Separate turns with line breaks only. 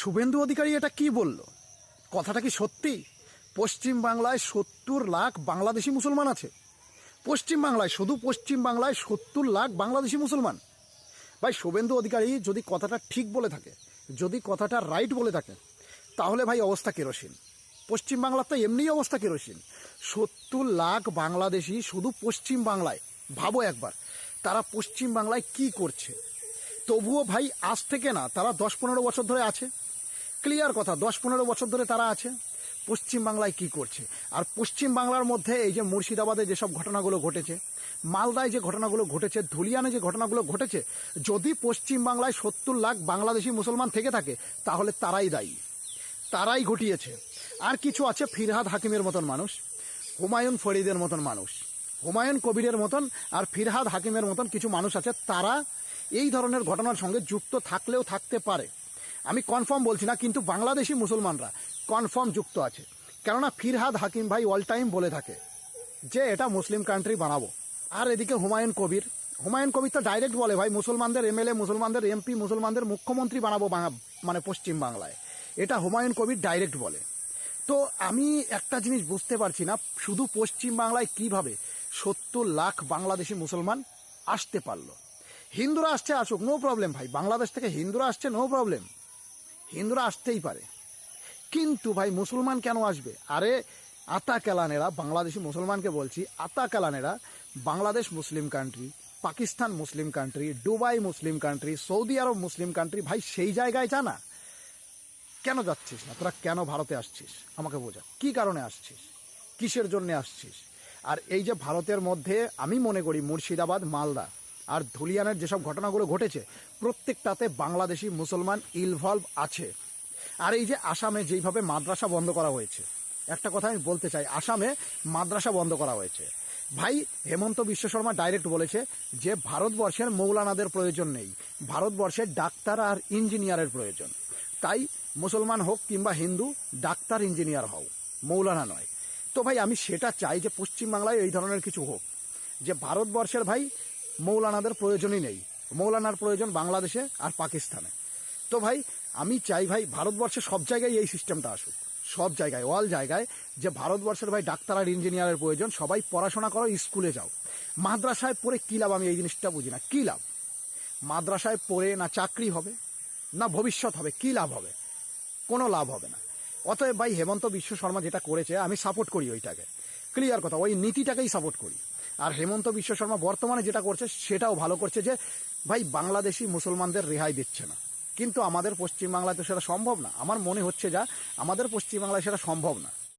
শুভেন্দু অধিকারী এটা কি বলল? কথাটা কি সত্যি? পশ্চিম বাংলায় সত্তর লাখ বাংলাদেশি মুসলমান আছে। পশ্চিম বাংলায়, শুধু পশ্চিম বাংলায় সত্তর লাখ বাংলাদেশি মুসলমান। ভাই, শুভেন্দু অধিকারী যদি কথাটা ঠিক বলে থাকে, যদি কথাটা রাইট বলে থাকে, তাহলে ভাই অবস্থা কেরোসিন। পশ্চিম বাংলার তো এমনিই অবস্থা কেরোসিন। সত্তর লাখ বাংলাদেশি শুধু পশ্চিম বাংলায়। ভাবো একবার, তারা পশ্চিম বাংলায় কি করছে? তবুও ভাই, আজ থেকে না, তারা দশ পনেরো বছর ধরে আছে। ক্লিয়ার কথা, দশ পনেরো বছর ধরে তারা আছে। পশ্চিম বাংলায় কি করছে? আর পশ্চিম বাংলার মধ্যে এই যে মুর্শিদাবাদে যেসব ঘটনাগুলো ঘটেছে, মালদায় যে ঘটনাগুলো ঘটেছে, ধুলিয়ানে যে ঘটনাগুলো ঘটেছে, যদি পশ্চিম বাংলায় সত্তর লাখ বাংলাদেশি মুসলমান থেকে থাকে, তাহলে তারাই দায়ী। তারাই ঘটিয়েছে। আর কিছু আছে ফিরহাদ হাকিমের মতন মানুষ, হুমায়ুন ফরিদের মতন মানুষ, হুমায়ুন কবিরের মতন আর ফিরহাদ হাকিমের মতন কিছু মানুষ আছে, তারা এই ধরনের ঘটনার সঙ্গে যুক্ত থাকলেও থাকতে পারে। আমি কনফার্ম বলছি না, কিন্তু বাংলাদেশি মুসলমানরা কনফার্ম যুক্ত আছে। কেননা ফিরহাদ হাকিম ভাই অল টাইম বলে থাকে যে এটা মুসলিম কান্ট্রি বানাবো। আর এদিকে হুমায়ুন কবির হুমায়ুন কবির তো ডাইরেক্ট বলে ভাই, মুসলমানদের এমএলএ, মুসলমানদের এমপি মুসলমানদের মুখ্যমন্ত্রী বানাবো মানে পশ্চিম বাংলায়। এটা হুমায়ুন কবির ডাইরেক্ট বলে। তো আমি একটা জিনিস বুঝতে পারছি না, শুধু পশ্চিম বাংলায় কীভাবে সত্তর লাখ বাংলাদেশি মুসলমান আসতে পারল। হিন্দুরা আসছে, আসুক নো প্রবলেম ভাই। বাংলাদেশ থেকে হিন্দুরা আসছে নো প্রবলেম হিন্দুরা আসতেই পারে। কিন্তু ভাই, মুসলমান কেন আসবে? আরে আতা কেলানেরা বাংলাদেশি মুসলমানকে বলছি আতা কেলানেরা Bangladesh Muslim country Pakistan Muslim country Dubai Muslim country Saudi Arab Muslim country ভাই, সেই জায়গায় জানা কেন যাচ্ছিস না? তোরা কেন ভারতে আসছিস? আমাকে বোঝা। কি কারণে আসছিস? কিসের জন্য আসছিস? আর এই যে ভারতের মধ্যে আমি মনে করি মুর্শিদাবাদ, মালদা আর ধুলিয়ানের যেসব ঘটনাগুলো ঘটেছে, প্রত্যেকটাতে বাংলাদেশি মুসলমান ইনভলভ আছে। আর এই যে আসামে যেইভাবে মাদ্রাসা বন্ধ করা হয়েছে, একটা কথা আমি বলতে চাই, আসামে মাদ্রাসা বন্ধ করা হয়েছে। ভাই, হেমন্ত বিশ্ব শর্মা ডাইরেক্ট বলেছে যে, ভারতবর্ষের মৌলানাদের প্রয়োজন নেই। ভারতবর্ষের ডাক্তার আর ইঞ্জিনিয়ারের প্রয়োজন। তাই মুসলমান হোক কিংবা হিন্দু, ডাক্তার, ইঞ্জিনিয়ার হও, মৌলানা নয়। তো ভাই, আমি সেটা চাই যে, পশ্চিমবাংলায় এই ধরনের কিছু হোক। যে, ভারতবর্ষের ভাই মৌলানাদের প্রয়োজনই নেই। মৌলানার প্রয়োজন বাংলাদেশে আর পাকিস্তানে। তো ভাই, আমি চাই ভাই, ভারতবর্ষে সব জায়গায় এই সিস্টেমটা আসুক। সব জায়গায় অল জায়গায়, যে ভারতবর্ষের ভাই ডাক্তার আর ইঞ্জিনিয়ারের প্রয়োজন, সবাই পড়াশোনা করো, স্কুলে যাও। মাদ্রাসায় পড়ে কী লাভ আমি এই জিনিসটা বুঝি না, কী লাভ? মাদ্রাসায় পড়ে না চাকরি হবে, না ভবিষ্যৎ হবে, কী লাভ হবে? কোনো লাভ হবে না। অতএব ভাই, হেমন্ত বিশ্ব শর্মা যেটা করেছে, আমি সাপোর্ট করি ওইটাকে। ক্লিয়ার কথা, ওই নীতিটাকেই সাপোর্ট করি। আর হেমন্ত বিশ্ব শর্মা বর্তমানে যেটা করছে, সেটাও ভালো করছে যে, ভাই, বাংলাদেশি মুসলমানদের রেহাই দিচ্ছে না। কিন্তু আমাদের পশ্চিমবাংলায় তো সেটা সম্ভব না। আমার মনে হচ্ছে যা, আমাদের পশ্চিমবাংলায় সেটা সম্ভব না।